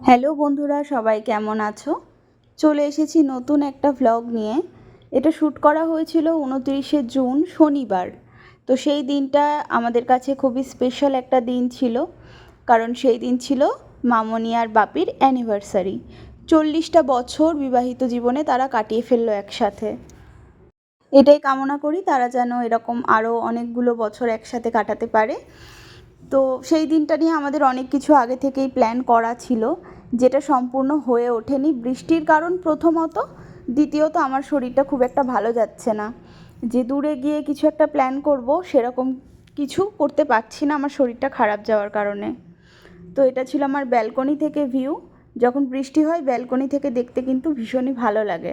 Hello বন্ধুরা, সবাই কেমন আছো? চলে এসেছি নতুন একটা ভ্লগ নিয়ে। এটা শ্যুট করা হয়েছিল উনত্রিশে জুন, শনিবার। তো সেই দিনটা আমাদের কাছে খুবই স্পেশাল একটা দিন ছিল, কারণ সেই দিন ছিল মামনি আর বাপির অ্যানিভার্সারি চল্লিশটা বছর বিবাহিত জীবনে তারা কাটিয়ে ফেলল একসাথে। এটাই কামনা করি তারা যেন এরকম আরও অনেকগুলো বছর একসাথে কাটাতে পারে। তো সেই দিনটা নিয়ে আমাদের অনেক কিছু আগে থেকেই প্ল্যান করা ছিল, যেটা সম্পূর্ণ হয়ে ওঠেনি। বৃষ্টির কারণ প্রথমত, দ্বিতীয়ত আমার শরীরটা খুব একটা ভালো যাচ্ছে না। যে দূরে গিয়ে কিছু একটা প্ল্যান করব, সেরকম কিছু করতে পারছি না আমার শরীরটা খারাপ যাওয়ার কারণে। তো এটা ছিল আমার ব্যালকনি থেকে ভিউ যখন বৃষ্টি হয় ব্যালকনি থেকে দেখতে কিন্তু ভীষণই ভালো লাগে।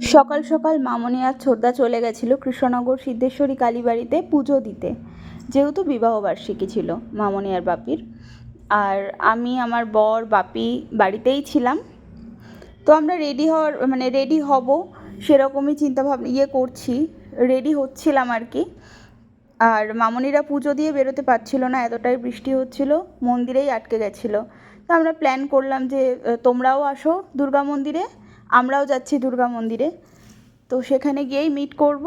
সকাল সকাল মামনি আর ছোদ্দা চলে গেছিল কৃষ্ণনগর সিদ্ধেশ্বরী কালীবাড়িতে পুজো দিতে। যেহেতু বিবাহবার্ষিকী ছিল মামনি আর বাপির। আর আমি, আমার বর, বাপি বাড়িতেই ছিলাম। তো আমরা রেডি হওয়ার মানে রেডি হব সেরকমই চিন্তাভাবনা ইয়ে করছি রেডি হচ্ছিলাম আর কি। আর মামনিরা পুজো দিয়ে বেরোতে পারছিল না, এতটাই বৃষ্টি হচ্ছিল, মন্দিরেই আটকে গেছিল। তো আমরা প্ল্যান করলাম যে তোমরাও আসো দুর্গা মন্দিরে। আমরাও যাচ্ছি দুর্গা মন্দিরে। তো সেখানে গিয়েই মিট করব,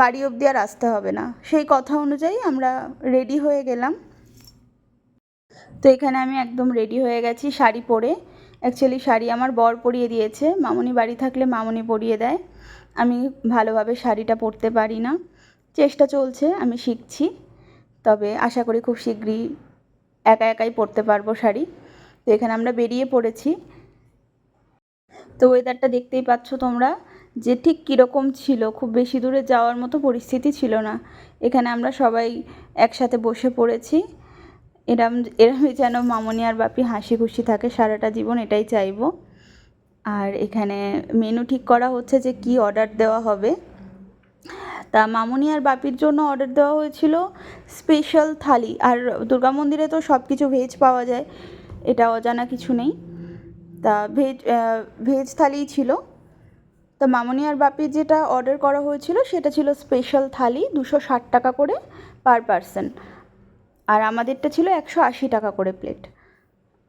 বাড়ি অবধি আর আসতে হবে না। সেই কথা অনুযায়ী আমরা রেডি হয়ে গেলাম। তো এখানে আমি একদম রেডি হয়ে গেছি শাড়ি পরে। অ্যাকচুয়ালি শাড়ি আমার বর পরিয়ে দিয়েছে। মামনি বাড়ি থাকলে মামনি পরিয়ে দেয়। আমি ভালোভাবে শাড়িটা পরতে পারি না। চেষ্টা চলছে, আমি শিখছি। তবে আশা করি খুব শীঘ্রই একা একাই পরতে পারব শাড়ি। তো এখানে আমরা বেরিয়ে পড়েছি। তো ওয়েদারটা দেখতেই পাচ্ছ তোমরা যে ঠিক কীরকম ছিল। খুব বেশি দূরে যাওয়ার মতো পরিস্থিতি ছিল না। এখানে আমরা সবাই একসাথে বসে পড়েছি। এরম, এরমই যেন মামনি আর বাপি হাসি খুশি থাকে, সারাটা জীবন এটাই চাইব। আর এখানে মেনু ঠিক করা হচ্ছে যে কি অর্ডার দেওয়া হবে। তা মামনি আর বাপির জন্য অর্ডার দেওয়া হয়েছিল স্পেশাল থালি। আর দুর্গা মন্দিরে তো সব কিছু ভেজ পাওয়া যায়, এটা অজানা কিছু নেই। তা ভেজ ভেজ থালিই ছিল। তা মামনি আর বাপির যেটা অর্ডার করা হয়েছিল সেটা ছিল স্পেশাল থালি দুশো ষাট টাকা করে পার পারসন আর আমাদেরটা ছিল একশো আশি টাকা করে প্লেট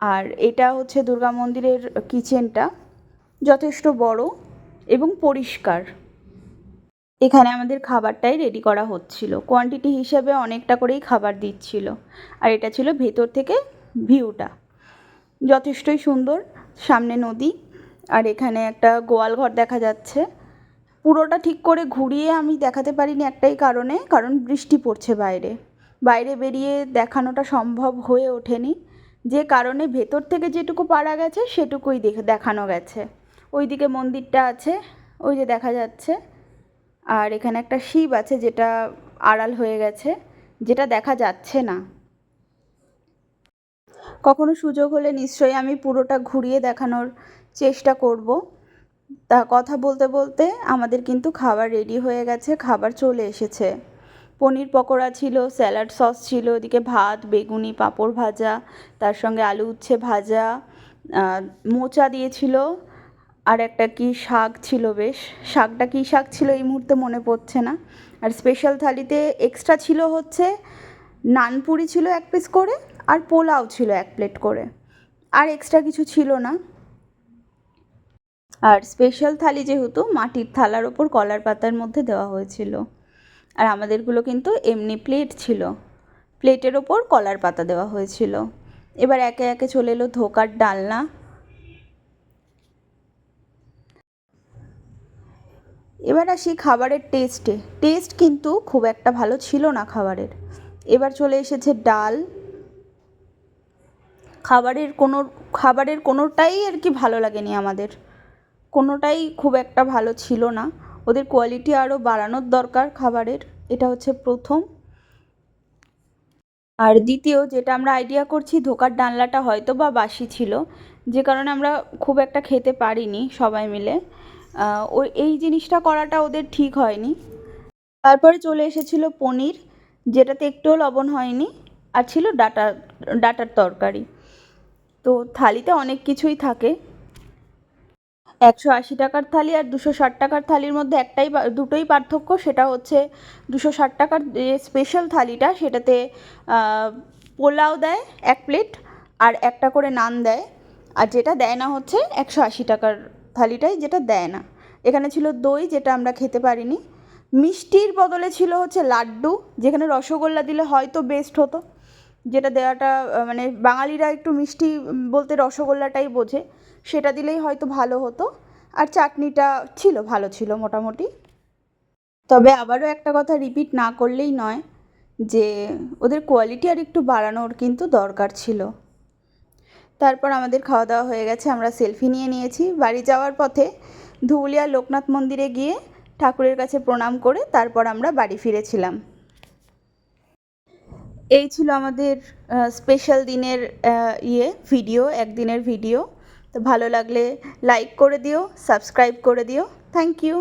আর এটা হচ্ছে দুর্গা মন্দিরের কিচেনটা যথেষ্ট বড় এবং পরিষ্কার। এখানে আমাদের খাবারটাই রেডি করা হচ্ছিল। কোয়ান্টিটি হিসেবে অনেকটা করেই খাবার দিচ্ছিল। আর এটা ছিল ভেতর থেকে ভিউটা যথেষ্টই সুন্দর। সামনে নদী, আর এখানে একটা গোয়াল ঘর দেখা যাচ্ছে। পুরোটা ঠিক করে ঘুরিয়ে আমি দেখাতে পারিনি একটাই কারণে, কারণ বৃষ্টি পড়ছে বাইরে। বাইরে বেরিয়ে দেখানোটা সম্ভব হয়ে ওঠেনি। যে কারণে ভেতর থেকে যেটুকু পারা গেছে, সেটুকুই দেখে, দেখানো গেছে। ওইদিকে মন্দিরটা আছে, ওই যে দেখা যাচ্ছে। আর এখানে একটা শিব আছে, যেটা আড়াল হয়ে গেছে, যেটা দেখা যাচ্ছে না। কখনো সুযোগ হলে নিশ্চয়ই আমি পুরোটা ঘুরিয়ে দেখানোর চেষ্টা করব। তা কথা বলতে বলতে আমাদের কিন্তু খাবার রেডি হয়ে গেছে, খাবার চলে এসেছে। পনির পকোড়া ছিল স্যালাড সস ছিল, ওদিকে ভাত, বেগুনি, পাঁপড় ভাজা, তার সঙ্গে আলু উচ্ছে ভাজা মোচা দিয়েছিল, আর একটা কি শাক ছিল বেশ। শাকটা কী শাক ছিল এই মুহূর্তে মনে পড়ছে না। আর স্পেশাল থালিতে এক্সট্রা ছিল হচ্ছে নানপুরি ছিল এক পিস করে আর পোলাও ছিল এক প্লেট করে। আর এক্সট্রা কিছু ছিল না। আর স্পেশাল থালি যেহেতু মাটির থালার ওপর কলার পাতার মধ্যে দেওয়া হয়েছিল। আর আমাদেরগুলো কিন্তু এমনি প্লেট ছিল। প্লেটের ওপর কলার পাতা দেওয়া হয়েছিল। এবার একে একে চলে এলো ধোকার ডালনা। এবার আসি খাবারের টেস্টে টেস্ট কিন্তু খুব একটা ভালো ছিল না খাবারের। এবার চলে এসেছে ডাল। খাবারের কোনো, খাবারের কোনোটাই আর কি ভালো লাগেনি আমাদের। কোনোটাই খুব একটা ভালো ছিল না। ওদের কোয়ালিটি আরও বাড়ানোর দরকার খাবারের, এটা হচ্ছে প্রথম। আর দ্বিতীয়, যেটা আমরা আইডিয়া করছি, ধোকার ডালনাটা হয়তো বা বাসি ছিল, যে কারণে আমরা খুব একটা খেতে পারিনি সবাই মিলে। ওই, এই জিনিসটা করাটা ওদের ঠিক হয়নি। তারপরে চলে এসেছিল পনির, যেটাতে একটুও লবণ হয়নি, আর ছিল ডাটা, ডাটার তরকারি। তো থালিতে অনেক কিছুই থাকে। একশো আশি টাকার থালি আর দুশো ষাট টাকার থালির মধ্যে একটাই দুটোই পার্থক্য, সেটা হচ্ছে দুশো ষাট টাকার যে স্পেশাল থালিটা, সেটাতে পোলাও দেয় এক প্লেট আর একটা করে নান দেয়। আর যেটা দেয় না হচ্ছে একশো আশি টাকার থালিটাই যেটা দেয় না। এখানে ছিল দই, যেটা আমরা খেতে পারিনি। মিষ্টির বদলে ছিল হচ্ছে লাড্ডু, যেখানে রসগোল্লা দিলে হয়তো বেস্ট হতো। যেটা দেওয়াটা মানে বাঙালিরা একটু মিষ্টি বলতে রসগোল্লাটাই বোঝে, সেটা দিলেই হয়তো ভালো হতো। আর চাটনিটা ছিল, ভালো ছিল মোটামুটি। তবে আবারও একটা কথা রিপিট না করলেই নয় যে, ওদের কোয়ালিটি আর একটু বাড়ানোর কিন্তু দরকার ছিল। তারপর আমাদের খাওয়া দাওয়া হয়ে গেছে, আমরা সেলফি নিয়ে নিয়েছি। বাড়ি যাওয়ার পথে ধুবুলিয়া লোকনাথ মন্দিরে গিয়ে ঠাকুরের কাছে প্রণাম করে তারপর আমরা বাড়ি ফিরেছিলাম। এই ছিল আমাদের স্পেশাল দিনের ইয়ে ভিডিও একদিনের ভিডিও তো ভালো লাগলে লাইক করে দিও সাবস্ক্রাইব করে দিও। Thank you